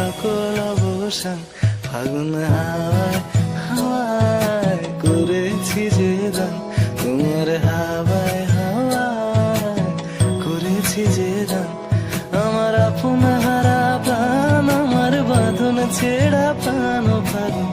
সকল অবসান ফাগুন হাওয়ায় হাওয়ায় করেছি যে দান। তোমার হাওয়ায় হাওয়ায় করেছি যে দান। আমার আপন হারা প্রাণ, আমার বাঁধন ছেড়া পান ফাগুন।